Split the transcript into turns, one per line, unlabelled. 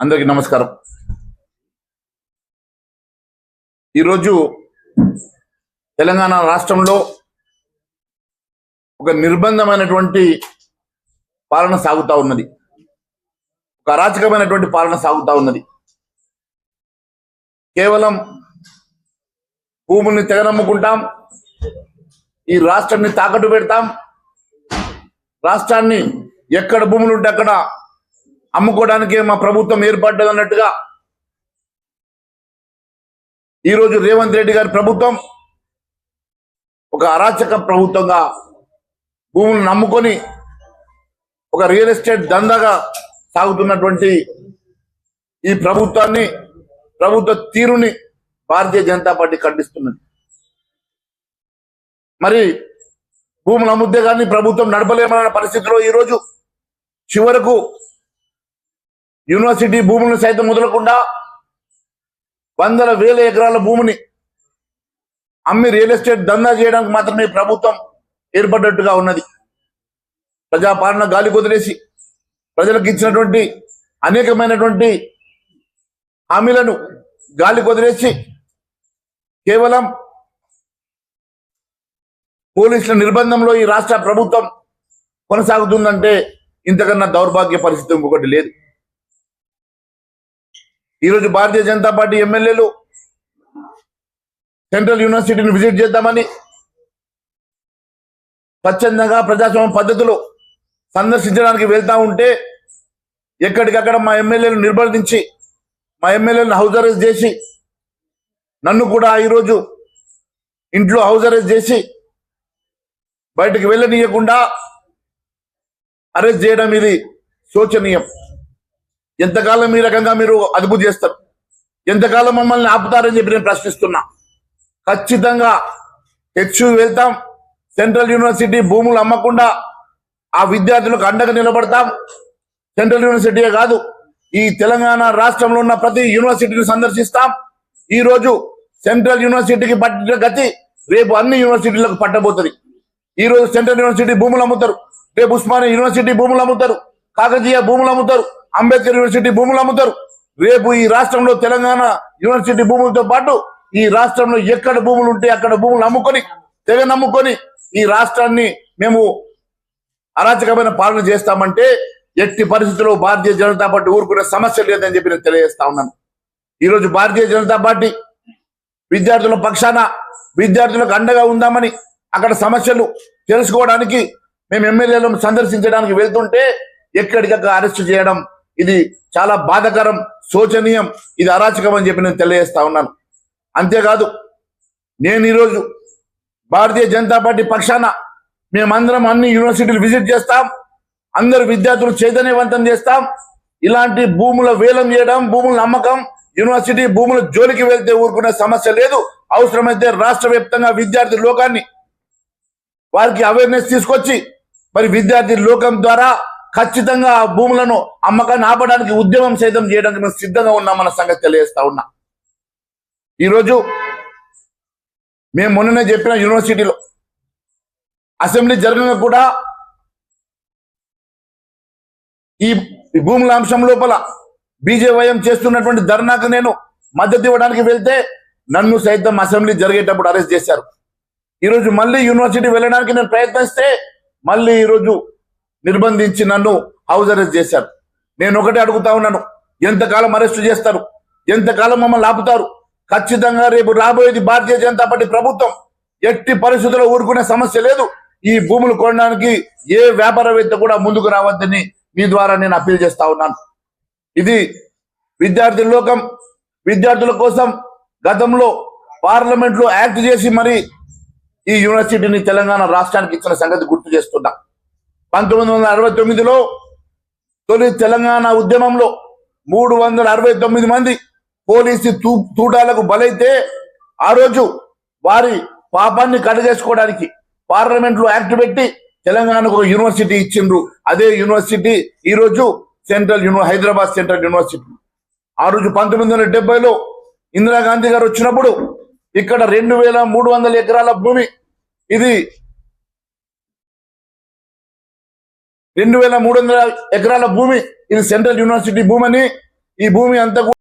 అందరికీ నమస్కారం. ఈరోజు తెలంగాణ రాష్ట్రంలో ఒక నిర్బంధమైనటువంటి పాలన సాగుతా ఉన్నది. ఒక అరాచకమైనటువంటి పాలన సాగుతా ఉన్నది. కేవలం భూముల్ని తెగనమ్ముకుంటాం ఈ రాష్ట్రాన్ని తాకట్టు పెడతాం రాష్ట్రాన్ని ఎక్కడ భూములు ఉంటే అక్కడ అమ్ముకోవడానికే మా ప్రభుత్వం ఏర్పడ్డది అన్నట్టుగా ఈరోజు రేవంత్ రెడ్డి గారి ప్రభుత్వం ఒక అరాచక ప్రభుత్వంగా భూములు నమ్ముకొని ఒక రియల్ ఎస్టేట్ దందాగా సాగుతున్నటువంటి ఈ ప్రభుత్వాన్ని ప్రభుత్వ తీరుని భారతీయ జనతా పార్టీ ఖండిస్తున్నది. మరి భూములు అమ్ముద్దే కానీ ప్రభుత్వం నడపలేమన్న పరిస్థితిలో ఈరోజు చివరకు యూనివర్సిటీ భూములను సైతం వదలకుండా వందల వేల ఎకరాల భూమిని అమ్మి రియల్ ఎస్టేట్ దందా చేయడానికి మాత్రమే ప్రభుత్వం ఏర్పడ్డట్టుగా ఉన్నది. ప్రజాపాలన గాలి కుదిరేసి ప్రజలకు ఇచ్చినటువంటి అనేకమైనటువంటి హామీలను గాలి కుదిరేసి కేవలం పోలీసుల నిర్బంధంలో ఈ రాష్ట్ర ప్రభుత్వం కొనసాగుతుందంటే ఇంతకన్నా దౌర్భాగ్య పరిస్థితి ఇంకొకటి లేదు. ఈరోజు భారతీయ జనతా పార్టీ ఎమ్మెల్యేలు సెంట్రల్ యూనివర్సిటీని విజిట్ చేద్దామని స్వచ్ఛందంగా ప్రజాస్వామ్య పద్ధతిలో సందర్శించడానికి వెళ్తా ఉంటే ఎక్కడికక్కడ మా ఎమ్మెల్యేలు నిర్బంధించి మా ఎమ్మెల్యేలను హౌస్ అరెస్ట్ చేసి నన్ను కూడా ఈరోజు ఇంట్లో హౌస్ అరెస్ట్ చేసి బయటకు వెళ్ళనీయకుండా అరెస్ట్ చేయడం ఇది శోచనీయం. ఎంతకాలం ఈ రకంగా మీరు అదుపు చేస్తారు? ఎంతకాలం మమ్మల్ని ఆపుతారని చెప్పి నేను ప్రశ్నిస్తున్నా. ఖచ్చితంగా హెచ్చు వెళ్తాం. సెంట్రల్ యూనివర్సిటీ భూములు అమ్మకుండా ఆ విద్యార్థులకు అండగా నిలబడతాం. సెంట్రల్ యూనివర్సిటీయే కాదు ఈ తెలంగాణ రాష్ట్రంలో ఉన్న ప్రతి యూనివర్సిటీని సందర్శిస్తాం. ఈ రోజు సెంట్రల్ యూనివర్సిటీకి పట్టిన గతి రేపు అన్ని యూనివర్సిటీలకు పట్టబోతుంది. ఈ రోజు సెంట్రల్ యూనివర్సిటీ భూములు అమ్ముతారు. రేపు ఉస్మానియా యూనివర్సిటీ భూములు అమ్ముతారు. కాకతీయ భూములు అమ్ముతారు. అంబేద్కర్ యూనివర్సిటీ భూములు అమ్ముతారు. రేపు ఈ రాష్ట్రంలో తెలంగాణ యూనివర్సిటీ భూములతో పాటు ఈ రాష్ట్రంలో ఎక్కడ భూములు ఉంటే అక్కడ భూములు అమ్ముకొని తెగ నమ్ముకొని ఈ రాష్ట్రాన్ని మేము అరాచకమైన పాలన చేస్తామంటే ఎట్టి పరిస్థితుల్లో భారతీయ జనతా పార్టీ ఊరుకునే సమస్య లేదని చెప్పి నేను తెలియజేస్తా ఉన్నాను. ఈరోజు భారతీయ జనతా పార్టీ విద్యార్థుల పక్షాన విద్యార్థులకు అండగా ఉందామని అక్కడ సమస్యలు తెలుసుకోవడానికి మేము ఎమ్మెల్యేలను సందర్శించడానికి వెళ్తుంటే ఎక్కడికక్కడ అరెస్ట్ చేయడం ఇది చాలా బాధకరం శోచనీయం ఇది అరాచకం అని చెప్పి నేను తెలియజేస్తా ఉన్నాను. అంతేకాదు నేను ఈరోజు భారతీయ జనతా పార్టీ పక్షాన మేమందరం అన్ని యూనివర్సిటీలు విజిట్ చేస్తాం అందరు విద్యార్థులు చైతన్యవంతం చేస్తాం ఇలాంటి భూముల వేలం చేయడం భూముల నమ్మకం యూనివర్సిటీ భూముల జోలికి వెళ్తే ఊరుకునే సమస్య లేదు అవసరమైతే రాష్ట్ర వ్యాప్తంగా విద్యార్థి లోకాన్ని వారికి అవేర్నెస్ తీసుకొచ్చి మరి విద్యార్థి లోకం ద్వారా ఖచ్చితంగా ఆ భూములను అమ్మకాన్ని ఆపడానికి ఉద్యమం సైతం చేయడానికి మేము సిద్ధంగా ఉన్నామన్న సంగతి తెలియజేస్తా ఉన్నా. ఈరోజు మేము మొన్ననే చెప్పిన యూనివర్సిటీలో అసెంబ్లీ జరగగా కూడా ఈ ఈ భూముల అంశం లోపల బీజేవైఎం చేస్తున్నటువంటి ధర్నాకు నేను మద్దతు ఇవ్వడానికి వెళ్తే నన్ను సైతం అసెంబ్లీ జరిగేటప్పుడు అరెస్ట్ చేశారు. ఈరోజు మళ్ళీ యూనివర్సిటీ వెళ్ళడానికి నేను ప్రయత్నిస్తే మళ్ళీ ఈరోజు నిర్బంధించి నన్ను హౌస్ అరెస్ట్ చేశారు. నేను ఒకటే అడుగుతా ఉన్నాను ఎంతకాలం అరెస్టు చేస్తారు? ఎంతకాలం మమ్మల్ని ఆపుతారు ఖచ్చితంగా రేపు రాబోయేది భారతీయ జనతా పార్టీ ప్రభుత్వం ఎట్టి పరిస్థితుల్లో ఊరుకునే సమస్య లేదు. ఈ భూములు కొనడానికి ఏ వ్యాపారవేత్త కూడా ముందుకు రావద్దని మీ ద్వారా నేను అప్పీల్ చేస్తా ఉన్నాను. ఇది విద్యార్థి లోకం విద్యార్థుల కోసం గతంలో పార్లమెంట్లో యాక్ట్ చేసి మరి ఈ యూనివర్సిటీని తెలంగాణ రాష్ట్రానికి ఇచ్చిన సంగతి గుర్తు చేస్తున్నా. పంతొమ్మిది వందల అరవై తొమ్మిదిలో తొలి తెలంగాణ ఉద్యమంలో మూడు వందల అరవై తొమ్మిది మంది పోలీసు తూ తూటాలకు బలైతే ఆ రోజు వారి పాపాన్ని కడగేసుకోవడానికి పార్లమెంట్లో యాక్ట్ పెట్టి తెలంగాణకు ఒక యూనివర్సిటీ ఇచ్చిండ్రు. అదే యూనివర్సిటీ ఈ రోజు central uni Hyderabad central university. ఆ రోజు పంతొమ్మిది వందల డెబ్బైలో ఇందిరాగాంధీ గారు వచ్చినప్పుడు ఇక్కడ రెండు వేల మూడు వందల ఎకరాల భూమి. ఇది రెండు వేల మూడు వందల ఎకరాల భూమి. ఇది సెంట్రల్ యూనివర్సిటీ భూమి అని ఈ భూమి అంతా కూడా